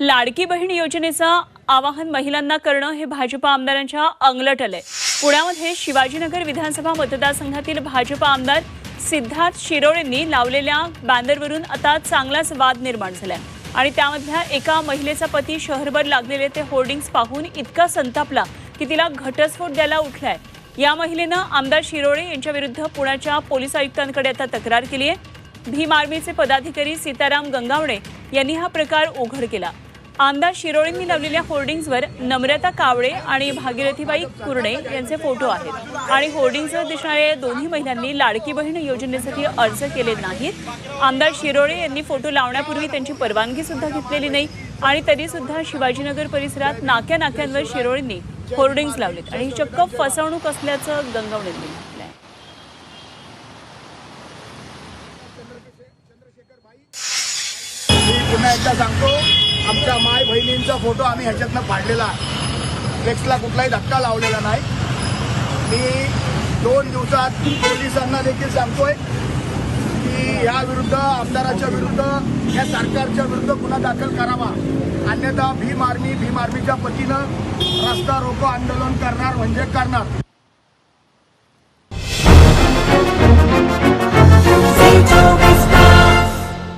लाडकी बहीण योजनेचं आवाहन महिलांना करणं हे भाजपा आमदारांच्या अंगलट आलंय पुण्यामध्ये शिवाजीनगर विधानसभा मतदारसंघातील भाजपा आमदार सिद्धार्थ शिरोळेंनी लावलेल्या बॅनरवरून आता चांगलाच वाद निर्माण झालाय. आणि त्यामधल्या एका महिलेचा पती शहरभर लागलेले ते होर्डिंग्स पाहून इतका संतापला की तिला घटस्फोट द्यायला उठलाय. या महिलेनं आमदार शिरोळे यांच्या विरुद्ध पुण्याच्या पोलीस आयुक्तांकडे आता तक्रार केली आहे भीम आर्मीचे पदाधिकारी सीताराम गंगावणे यांनी हा प्रकार उघड केला. आमदार शिरोळेंनी लावलेल्या होर्डिंग्जवर नम्रता कावळे आणि भागीरथीबाई कुर्णे यांचे फोटो आहेत. आणि होर्डिंग्जवर दिसणाऱ्या या दोन्ही महिलांनी लाडकी बहीण योजनेसाठी अर्ज केले नाहीत. आमदार शिरोळे यांनी फोटो लावण्यापूर्वी त्यांची परवानगी सुद्धा घेतलेली नाही आणि तरी सुद्धा शिवाजीनगर परिसरात नाक्या नाक्यांवर शिरोळेंनी होर्डिंग्ज लावलेत आणि ही चक्क फसवणूक असल्याचं गंगावणेंनी म्हटलंय. पुन्हा एकदा सांगतो आमच्या माय बहिणींचा फोटो आम्ही ह्याच्यातनं फाडलेला आहे. फ्लेक्सला कुठलाही धक्का लावलेला नाही. मी दोन दिवसात पोलिसांना देखील सांगतोय की या विरुद्ध आमदाराच्या विरुद्ध या सरकारच्या विरुद्ध गुन्हा दाखल करावा. अन्यथा भीम आर्मी भीम आर्मीच्या पतीनं रस्ता रोको आंदोलन करणार म्हणजे करणार.